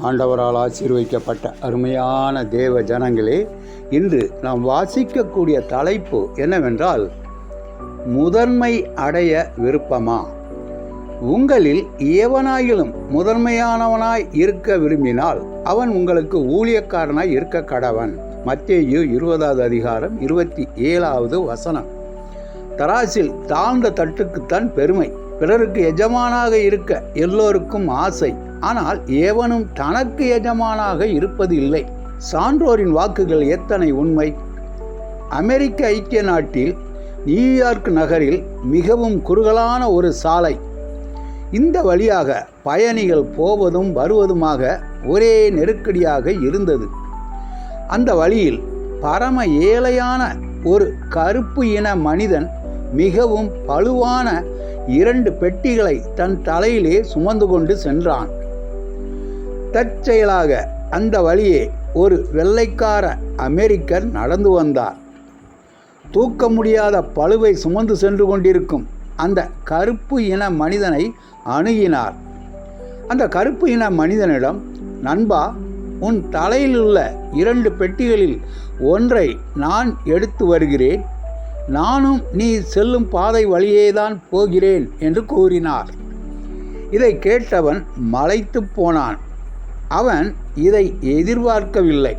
ஆண்டவரால் ஆசீர்வதிக்கப்பட்ட அருமையான தேவ ஜனங்களே இன்று நாம் வாசிக்கக்கூடிய தலைப்பு என்னவென்றால் முதன்மை அடைய விருப்பமா? உங்களில் எவனாயிலும் முதன்மையானவனாய் இருக்க விரும்பினால் அவன் உங்களுக்கு ஊழியக்காரனாய் இருக்க கடவன். மத்தேயு இருபதாவது அதிகாரம் இருபத்தி ஏழாவது வசனம். தராசில் தாழ்ந்த தட்டுக்குத்தான் பெருமை. பிறருக்கு எஜமானாக இருக்க எல்லோருக்கும் ஆசை. ஆனால் ஏவனும் தனக்கு எஜமானாக இருப்பது இல்லை சான்றோரின் வாக்குகள் எத்தனை உண்மை? அமெரிக்க ஐக்கிய நாட்டில் நியூயார்க் நகரில் மிகவும் குறுகலான ஒரு சாலை. இந்த வழியாக பயணிகள் போவதும் வருவதுமாக ஒரே நெருக்கடியாக இருந்தது. அந்த வழியில் பரம ஏழையான ஒரு கருப்பு இன மனிதன் மிகவும் பழுவான இரண்டு பெட்டிகளை தன் தலையிலே சுமந்து கொண்டு சென்றான். தற்செயலாக அந்த வழியே ஒரு வெள்ளைக்கார அமெரிக்கர் நடந்து வந்தார். தூக்க முடியாத பழுவை சுமந்து சென்று கொண்டிருக்கும் அந்த கருப்பு இன மனிதனை அணுகினார். அந்த கருப்பு இன மனிதனிடம் நண்பா உன் தலையில் உள்ள இரண்டு பெட்டிகளில் ஒன்றை நான் எடுத்து வருகிறேன். நானும் நீ செல்லும் பாதை வழியேதான் போகிறேன் என்று கூறினார். இதை கேட்டவன் மலைத்து போனான். அவன் இதை எதிர்பார்க்கவில்லை.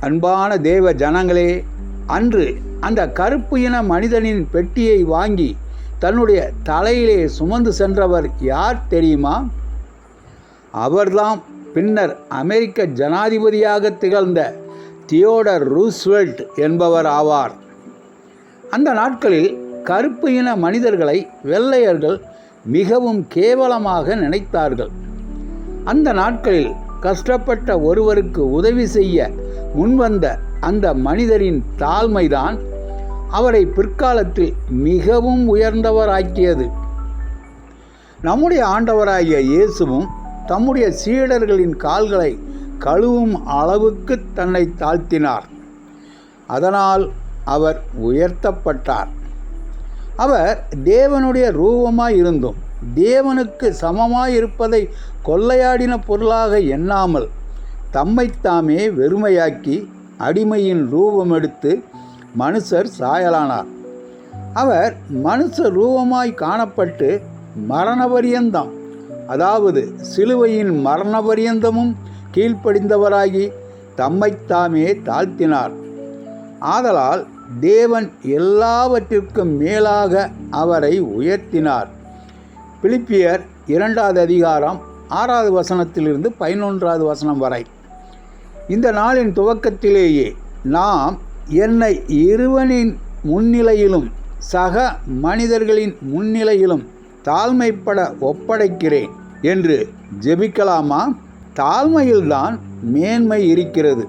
அன்பான தேவ ஜனங்களே அன்று அந்த கருப்பு இன மனிதனின் பெட்டியை வாங்கி தன்னுடைய தலையிலே சுமந்து சென்றவர் யார் தெரியுமா? அவர்தான் பின்னர் அமெரிக்க ஜனாதிபதியாக திகழ்ந்த தியோடர் ரூஸ்வெல்ட் என்பவர் ஆவார். அந்த நாட்களில் கருப்பு இன மனிதர்களை வெள்ளையர்கள் மிகவும் கேவலமாக நினைத்தார்கள். அந்த நாட்களில் கஷ்டப்பட்ட ஒருவருக்கு உதவி செய்ய முன்வந்த அந்த மனிதரின் தாழ்மைதான் அவரை பிற்காலத்தில் மிகவும் உயர்ந்தவராக்கியது. நம்முடைய ஆண்டவராகிய இயேசுவும் தம்முடைய சீடர்களின் கால்களை கழுவும் அளவுக்கு தன்னை தாழ்த்தினார். அதனால் அவர் உயர்த்தப்பட்டார். அவர் தேவனுடைய ரூபமாய் இருந்தும் தேவனுக்கு சமமாய் இருப்பதை கொள்ளையாடின பொருளாக எண்ணாமல் தம்மைத்தாமே வெறுமையாக்கி அடிமையின் ரூபம் எடுத்து மனுஷர் சாயலானார். அவர் மனுஷ ரூபமாய் காணப்பட்டு மரணபரியந்தம் அதாவது சிலுவையின் மரணபரியந்தமும் கீழ்ப்படிந்தவராகி தம்மைத்தாமே தாழ்த்தினார். ஆதலால் தேவன் எல்லாவற்றிற்கும் மேலாக அவரை உயர்த்தினார். பிலிப்பியர் இரண்டாவது அதிகாரம் ஆறாவது வசனத்திலிருந்து பதினொன்றாவது வசனம் வரை. இந்த நாளின் துவக்கத்திலேயே நாம் என்னை இருவனின் முன்னிலையிலும் சக மனிதர்களின் முன்னிலையிலும் தாழ்மைப்பட ஒப்படைக்கிறேன் என்று ஜெபிக்கலாமா? தாழ்மையில்தான் மேன்மை இருக்கிறது.